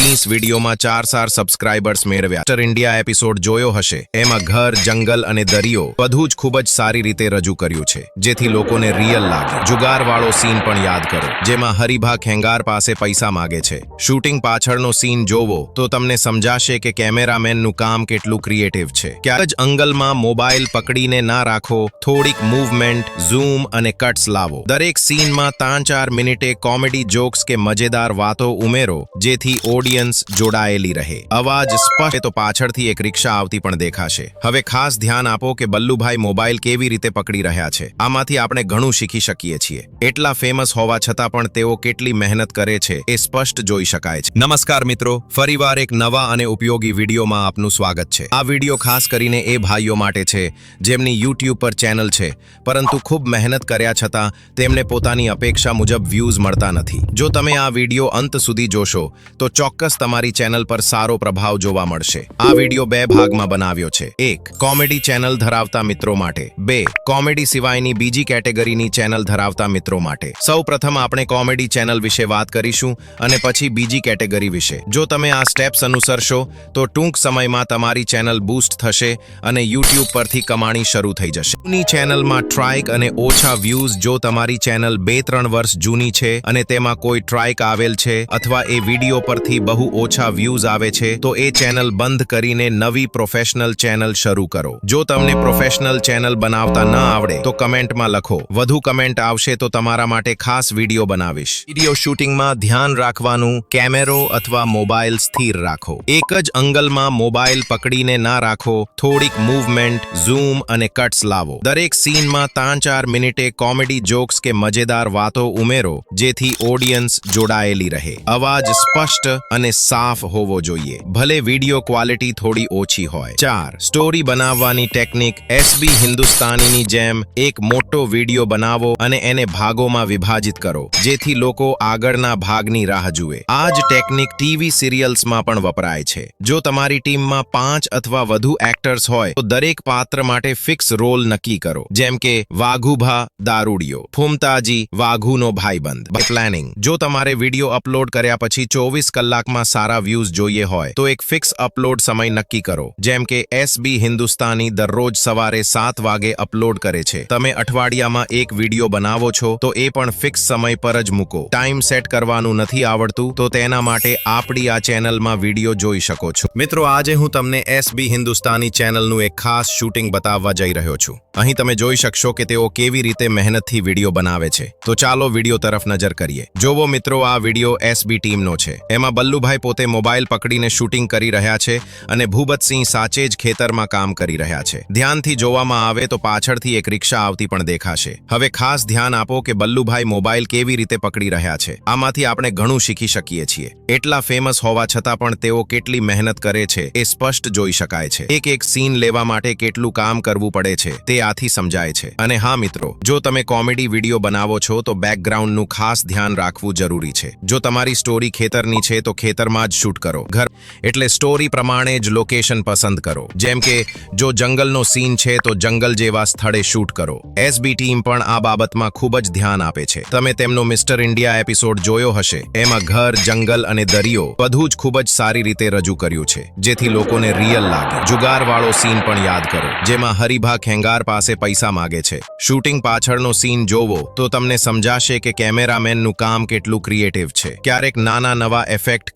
ત્રીસ વિડીયોમાં ચાર સાર સબસ્ક્રાઇબર્સ મેળવ્યા. ટર ઇન્ડિયા એપિસોડ જોયો હશે. એમાં ઘર, જંગલ અને દરિયો બધું જ ખૂબ જ સારી રીતે રજૂ કર્યું છે, જેથી લોકોને રિયલ લાગે. જુગારવાળો સીન પણ યાદ કરો, જેમાં હરિભા ખેંગાર પાસે પૈસા માગે છે. શૂટિંગ પાછળનો સીન જોવો, તો તમને સમજાશે કે કેમેરામેનનું કામ કેટલું ક્રિએટિવ છે. ક્યારે જ અંગલમાં મોબાઈલ પકડીને ના રાખો, થોડીક મૂવમેન્ટ ઝૂમ અને કટ્સ લાવો. દરેક સીનમાં ત્રણ ચાર મિનિટે કોમેડી જોક્સ કે મજેદાર વાતો ઉમેરો, જેથી ઓડિયન્સ જોડાયેલી રહે. અવાજ સ્પષ્ટ તો પાછળથી એક રિક્ષા આવતી પણ દેખાશે. હવે ખાસ ધ્યાન આપો કે બલ્લુભાઈ મોબાઈલ કેવી રીતે પકડી રહ્યા છે. આમાંથી આપણે ઘણું શીખી શકીએ છીએ. એટલા ફેમસ હોવા છતાં પણ તેઓ કેટલી મહેનત કરે છે એ સ્પષ્ટ જોઈ શકાય છે. નમસ્કાર મિત્રો, ફરીવાર એક નવા અને ઉપયોગી વિડીયોમાં આપનું સ્વાગત છે. આ વીડિયો ખાસ કરીને એ ભાઈઓ માટે છે, જેમની યુટ્યુબ પર ચેનલ છે, પરંતુ ખૂબ મહેનત કર્યા છતાં તેમને પોતાની અપેક્ષા મુજબ વ્યૂઝ મળતા નથી. જો તમે આ વીડિયો અંત સુધી જોશો, તો ચોક્કસ તમારી ચેનલ પર સારો પ્રભાવ જોવા મળશે. આ વીડિયો બે ભાગમાં બનાવ્યો છે. એક, કોમેડી ચેનલ ધરાવતા મિત્રો માટે. બે, કોમેડી સિવાયની બીજી કેટેગરીની ચેનલ ધરાવતા મિત્રો માટે. સૌ પ્રથમ આપણે કોમેડી ચેનલ વિશે વાત કરીશું અને પછી બીજી કેટેગરી વિશે. જો તમે આ સ્ટેપ્સ અનુસરશો, તો ટૂંક સમયમાં તમારી ચેનલ બૂસ્ટ થશે અને યુટ્યુબ પરથી કમાણી શરૂ થઈ જશે. જૂની ચેનલમાં ટ્રાઇક અને ઓછા વ્યૂઝ જો તમારી ચેનલ બે ત્રણ વર્ષ જૂની છે અને તેમાં કોઈ ટ્રાઇક આવેલ છે અથવા એ વીડિયો પરથી બહુ ઓછા વ્યૂઝ આવે છે, તો એ ચેનલ બંધ કરીને નવી પ્રોફેશનલ ચેનલ શરૂ કરો. જો તમને પ્રોફેશનલ ચેનલ બનાવતા ન આવડે, તો કમેન્ટમાં લખો. વધુ કમેન્ટ આવશે તો તમારા માટે ખાસ વીડિયો બનાવીશ. વીડિયો શૂટિંગમાં ધ્યાન રાખવાનું કેમેરો અથવા મોબાઈલ સ્થિર રાખો. એક જ અંગલમાં મોબાઈલ પકડીને ના રાખો, થોડીક મૂવમેન્ટ ઝૂમ અને કટ્સ લાવો. દરેક સીનમાં ત્રણ ચાર મિનિટે કોમેડી જોક્સ કે મજેદાર વાતો ઉમેરો, જેથી ઓડિયન્સ જોડાયેલી રહે. અવાજ સ્પષ્ટ અને સાફ હોવો જોઈએ. ભલે વીડિયો ક્વોલિટી થોડી ઓછી હોય. ચાર સ્ટોરી બનાવવાની ટેકનિક એસબી હિન્દુસ્તાનીની જેમ એક મોટો વીડિયો બનાવો અને એને ભાગોમાં વિભાજિત કરો, જેથી લોકો આગળના ભાગની રાહ જુએ. આ જ ટેકનિક ટીવી સિરિયલ્સમાં પણ વપરાય છે. જો તમારી ટીમમાં પાંચ અથવા વધુ એક્ટર્સ હોય, તો દરેક પાત્ર માટે ફિક્સ રોલ નક્કી કરો. જેમ કે, વાઘુભા, દારૂડિયો. ફૂમતાજી, વાઘુનો ભાઈબંધ. પ્લાનિંગ જો તમારે વીડિયો અપલોડ કર્યા પછી ચોવીસ કલાકમાં સારા વ્યૂઝ જોઈએ હોય, તો એક ફિક્સ અપલોડ સમય નક્કી કરો. જેમ કે એસબી હિન્દુસ્તાની દરરોજ સવારે સાત વાગે અપલોડ કરે છે. તમે અઠવાડિયામાં એક વીડિયો બનાવો છો, તો એ પણ ફિક્સ સમય પર જ મૂકો. ટાઈમ સેટ કરવાનું નથી આવડતું, તો તેના માટે આપણી આ ચેનલમાં વીડિયો જોઈ શકો છો. મિત્રો, આજે હું તમને એસબી હિન્દુસ્તાની ચેનલનું એક ખાસ શૂટિંગ બતાવવા જઈ રહ્યો છું. અહીં તમે જોઈ શકશો કે તેઓ કેવી રીતે મહેનતથી વીડિયો બનાવે છે. તો ચાલો વીડિયો તરફ નજર કરીએ. જોવો મિત્રો, આ વીડિયો એસબી ટીમનો છે. એમાં બલ્લુભાઈ પોતે મોબાઈલ પકડીને શૂટિંગ કરી રહ્યા છે અને ભૂપતસિંહ સાચે જ ખેતરમાં કામ કરી રહ્યા છે. ધ્યાનથી જોવામાં આવે તો પાછળથી એક રિક્ષા આવતી પણ દેખાશે. હવે ખાસ ધ્યાન આપો કે બલ્લુભાઈ મોબાઈલ કેવી રીતે પકડી રહ્યા છે. આમાંથી આપણે ઘણું શીખી શકીએ છીએ. એટલા ફેમસ હોવા છતાં પણ તેઓ કેટલી મહેનત કરે છે એ સ્પષ્ટ જોઈ શકાય છે. એક એક સીન લેવા માટે કેટલું કામ કરવું પડે છે તે આથી સમજાય છે. અને હા મિત્રો, જો તમે કોમેડી વીડિયો બનાવો છો તો બેકગ્રાઉન્ડનું ખાસ ધ્યાન રાખવું જરૂરી છે. જો તમારી સ્ટોરી ખેતરની છે તો ખેતરમાં જ શૂટ કરો. ઘર એટલે સ્ટોરી પ્રમાણે જ લોકેશન પસંદ કરો. જેમ કે, જો જંગલનો સીન છે, તો જંગલ જેવા સ્થળે શૂટ કરો. એસબી ટીમ પણ આ બાબતમાં ખૂબ જ ધ્યાન આપે છે. તમે તેમનો મિસ્ટર ઇન્ડિયા એપિસોડ જોયો હશે. એમાં ઘર, જંગલ અને દરિયો બધું જ ખૂબ જ સારી રીતે રજૂ કર્યું છે. જેથી લોકોને રિયલ લાગે. જુગારવાળો સીન પણ યાદ કરો, જેમાં હરિભા ખેંગાર પાસે પૈસા માગે છે. શૂટિંગ પાછળનો સીન જોવો, તો તમને સમજાશે કે કેમેરામેનનું કામ કેટલું ક્રિએટિવ છે. ક્યારેક નાના નવા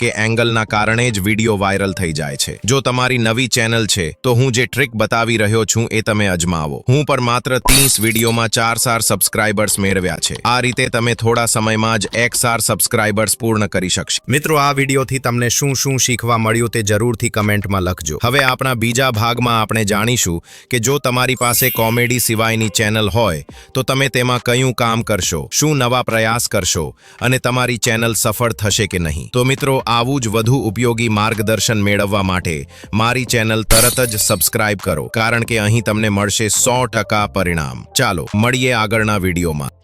કે એંગલના કારણે જ વીડિયો વાયરલ થઈ જાય છે. જો તમારી નવી ચેનલ છે, તો હું જે ટ્રિક બતાવી રહ્યો છું એ તમે અજમાવો. હું પણ માત્ર ત્રીસ વિડીયોમાં ચાર સાર સબસ્ક્રાઇબર્સ મેળવ્યા છે. આ રીતે તમે થોડા સમયમાં જ એક સાર સબસ્ક્રાઇબર્સ પૂર્ણ કરી શકશો. મિત્રો, આ વિડીયોથી તમને શું શું શીખવા મળ્યું તે જરૂરથી કમેન્ટમાં લખજો. હવે આપણા બીજા ભાગમાં આપણે જાણીશું કે જો તમારી પાસે કોમેડી સિવાયની ચેનલ હોય, તો તમે તેમાં કયું કામ કરશો, શું નવા પ્રયાસ કરશો અને તમારી ચેનલ સફળ થશે કે નહીં. તો મિત્રો આવું જ વધુ ઉપયોગી માર્ગદર્શન મેળવવા માટે મારી ચેનલ તરત જ સબસ્ક્રાઇબ કરો, કારણ કે અહીં તમને મળશે સો પરિણામ. ચાલો, મળીએ આગળના વિડીયોમાં.